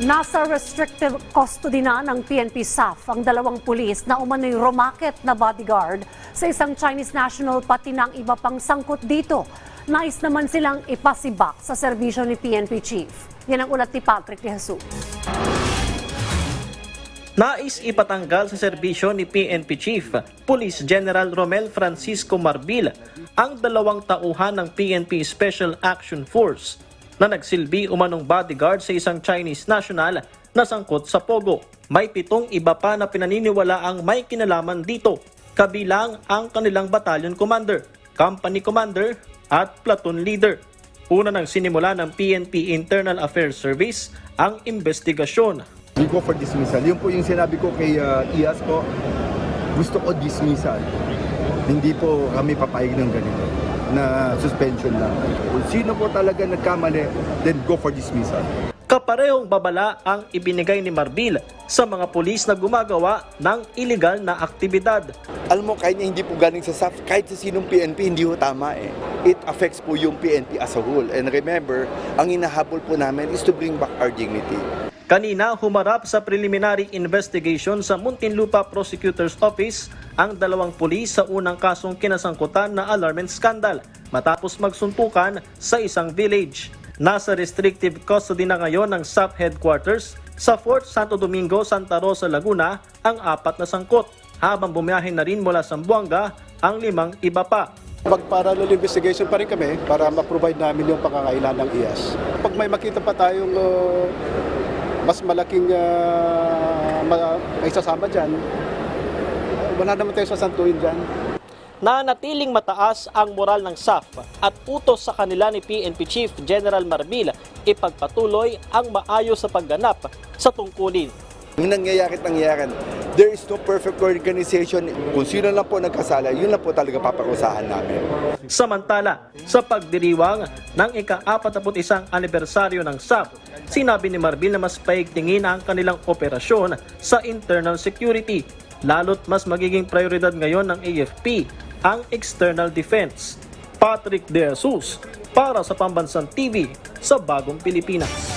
Nasa restrictive custody na ng PNP SAF ang dalawang pulis na umano'y romaket na bodyguard sa isang Chinese national pati ng iba pang sangkot dito. Nais naman silang ipasibak sa serbisyo ni PNP Chief. Yan ang ulat ni Patrick De. Nais ipatanggal sa serbisyo ni PNP Chief, Police General Romel Francisco Marbil, ang dalawang tauhan ng PNP Special Action Force na nagsilbi umanong bodyguard sa isang Chinese national na sangkot sa Pogo. May pitong iba pa na pinaniniwala ang may kinalaman dito, kabilang ang kanilang battalion commander, company commander at platoon leader. Una nang sinimula ng PNP Internal Affairs Service ang investigasyon We go for dismissal. Yun po yung sinabi ko kay uh, IAS po. Gusto ko dismissal. Hindi po kami papayag ng ganito na suspension lang. Kung sino po talaga nagkamali, then go for dismissal. Kaparehong babala ang ibinigay ni Marbil sa mga pulis na gumagawa ng illegal na aktibidad. alam mo, kahit hindi po galing sa SAF, kahit sa sinong PNP, hindi ho tama eh. It affects po yung PNP as a whole. And remember, ang hinahabol po namin is to bring back our dignity. Kanina humarap sa preliminary investigation sa Muntinlupa Prosecutor's Office ang dalawang pulis sa unang kasong kinasangkutan na alarm and scandal matapos magsuntukan sa isang village. Nasa restrictive custody na ngayon ng SAP headquarters sa Fort Santo Domingo, Santa Rosa, Laguna ang apat na sangkot habang bumiyahin na rin mula Sambuanga ang limang iba pa. Mag-parallel investigation pa rin kami para ma-provide namin yung pangangailan ng IAS. Pag may makita pa tayong uh, mas malaking uh, ma- may sasama dyan, wala naman tayo sasantuin dyan. Nanatiling mataas ang moral ng SAF at utos sa kanila ni PNP Chief General Marbil ipagpatuloy ang maayos sa pagganap sa tungkulin. Ang nangyayari at nangyayari, there is no perfect organization. Kung sino lang po nagkasala, yun lang po talaga papakusahan namin. Samantala, sa pagdiriwang ng ika-41 anibersaryo ng SAP, sinabi ni Marbil na mas paigtingin ang kanilang operasyon sa internal security, lalo't mas magiging prioridad ngayon ng AFP ang external defense. Patrick De Jesus para sa Pambansang TV sa Bagong Pilipinas.